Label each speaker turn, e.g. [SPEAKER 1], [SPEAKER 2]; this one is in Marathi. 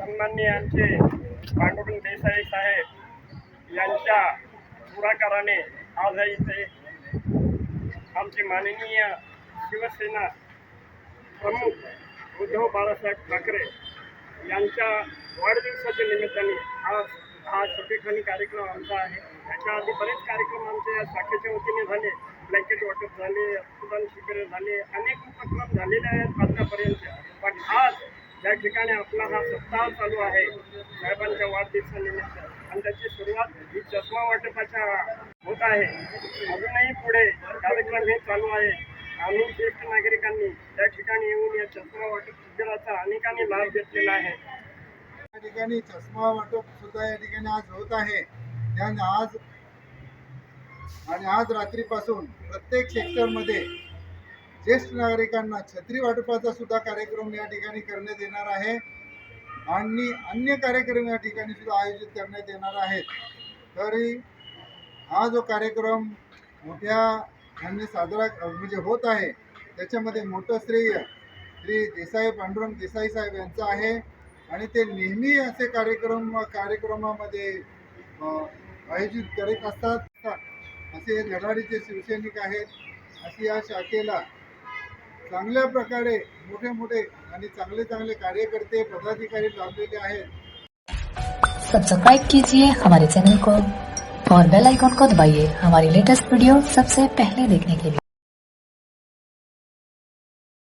[SPEAKER 1] माननीय आमचे पांडुरंग देसाई साहेब यांच्या पुढाकाराने आज इथे आमचे माननीय शिवसेना प्रमुख उद्धव बाळासाहेब ठाकरे यांच्या वाढदिवसाच्या निमित्ताने आज हा छोटेखानी कार्यक्रम आमचा आहे. याच्या आधी बरेच कार्यक्रम आमच्या या शाखेच्या वतीने झाले. ब्लँकेट वाटप झाले रक्तदान शिबिरं झाले अनेक उपक्रम झालेले आहेत आतापर्यंत. पण आज या ठिकाणी आपला हा सप्ताह चालू आहे साहेबांच्या वाढदिवसानिमित्त. आणि त्याची सुरुवात ही चष्मा वाटपाच्या होत आहे. अजूनही पुढे कार्यक्रम हे चालू आहे. आम्ही ज्येष्ठ नागरिकांनी त्या ठिकाणी येऊन या चष्मा वाटप शिबिराचा अनेकांनी लाभ घेतलेला आहे.
[SPEAKER 2] या ठिकाणी चष्मा वाटप सुद्धा या ठिकाणी आज होत आहे. आज आणि आज रात्रीपासून प्रत्येक सेक्टरमध्ये ज्येष्ठ नागरिकांना छत्री वाटपाचा सुद्धा कार्यक्रम या ठिकाणी करण्यात येणार आहे. आणि अन्य कार्यक्रम या ठिकाणी सुद्धा आयोजित करण्यात येणार आहेत. तरी हा जो कार्यक्रम मोठ्या ह्यांनी साजरा म्हणजे होत आहे त्याच्यामध्ये मोठं श्रेय श्री देसाई पांडुरंग देसाई साहेब यांचं आहे. आणि ते नेहमी असे कार्यक्रम कार्यक्रमामध्ये आयोजित करीत असतात. असे धडाडीचे शिवसैनिक आहेत. अशी या शाखेला चांगल्या प्रकारे मोठे मोठे आणि चांगले चांगले कार्यकर्ते पदाधिकारी लाभलेले आहेत.
[SPEAKER 3] सब्सक्राइब कीजिए हमारे चैनल को और बेल आइकॉन को दबाइए हमारी लेटेस्ट वीडियो सबसे पहले देखने के लिए।